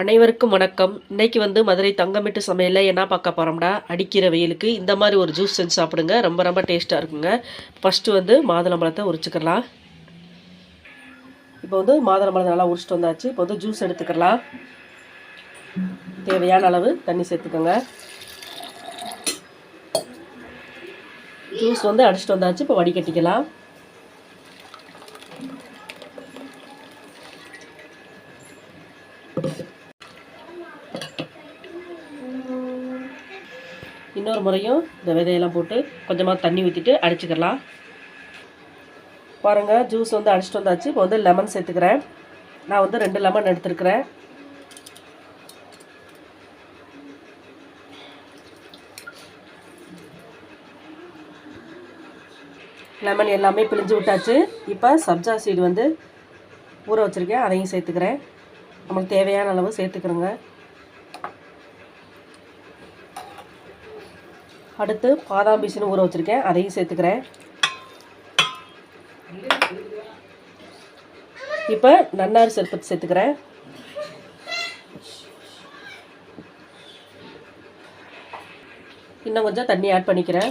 அனைவருக்கும் வணக்கம். இன்னைக்கு வந்து மதுரை தங்கமிட்டு சமையலில் என்ன பார்க்க போகிறோம்டா அடிக்கிற வெயிலுக்கு இந்த மாதிரி ஒரு ஜூஸ் செஞ்சு சாப்பிடுங்க. ரொம்ப ரொம்ப டேஸ்ட்டாக இருக்குங்க. ஃபஸ்ட்டு வந்து மாதுளம்பழத்தை உரிச்சுக்கலாம். இப்போ வந்து மாதுளம்பழத்தை நல்லா உரிச்சிட்டு வந்தாச்சு. இப்போ வந்து ஜூஸ் எடுத்துக்கலாம். தேவையான அளவு தண்ணி சேர்த்துக்கோங்க. ஜூஸ் வந்து அடிச்சிட்டு வந்தாச்சு. இப்போ வடிகட்டிக்கலாம். இன்னொரு முறையும் இந்த விதையெல்லாம் போட்டு கொஞ்சமாக தண்ணி ஊற்றிட்டு அடிச்சுக்கலாம் பாருங்கள் ஜூஸ் வந்து அடிச்சிட்டு வந்தாச்சு. இப்போ வந்து லெமன் சேர்த்துக்கிறேன். நான் வந்து ரெண்டு லெமன் எடுத்துருக்கிறேன். லெமன் எல்லாமே பிழிஞ்சு விட்டாச்சு. இப்போ சப்ஜா சீடு வந்து ஊற வச்சுருக்கேன். அதையும் சேர்த்துக்கிறேன். நம்மளுக்கு தேவையான அளவு சேர்த்துக்கிறோங்க. அடுத்து பாதாம் பீசுன்னு ஊற வச்சுருக்கேன். அதையும் சேர்த்துக்கிறேன். இப்போ நன்னாரி சர்பத்து சேர்த்துக்கிறேன். இன்னும் கொஞ்சம் தண்ணி ஆட் பண்ணிக்கிறேன்.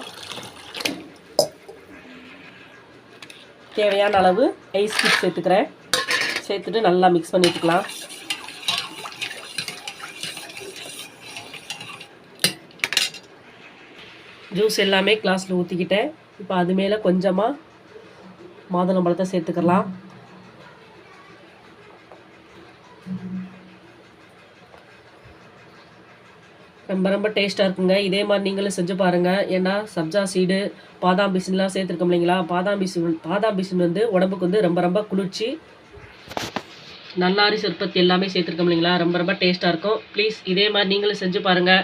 தேவையான அளவு ஐஸ் கியூப் சேர்த்துக்கிறேன். சேர்த்துட்டு நல்லா மிக்ஸ் பண்ணி வச்சுக்கலாம் ஜூஸ் எல்லாமே கிளாஸில் ஊற்றிக்கிட்டேன் இப்போ அது மேலே கொஞ்சமாக மாதுளம்பழத்தை சேர்த்துக்கலாம். ரொம்ப ரொம்ப டேஸ்ட்டாக இருக்குங்க. இதே மாதிரி நீங்களும் செஞ்சு பாருங்கள் ஏன்னா சப்ஜா சீடு பாதாம் பிசின்லாம் சேர்த்துருக்கோம் இல்லைங்களா? பாதாம் பிசின் பாதாம் பிசின் வந்து உடம்புக்கு வந்து ரொம்ப ரொம்ப குளிர்ச்சி. நன்னாரி சர்பத் எல்லாமே சேர்த்துருக்கோம் இல்லைங்களா? ரொம்ப ரொம்ப டேஸ்ட்டாக இருக்கும். ப்ளீஸ் இதே மாதிரி நீங்களும் செஞ்சு பாருங்கள்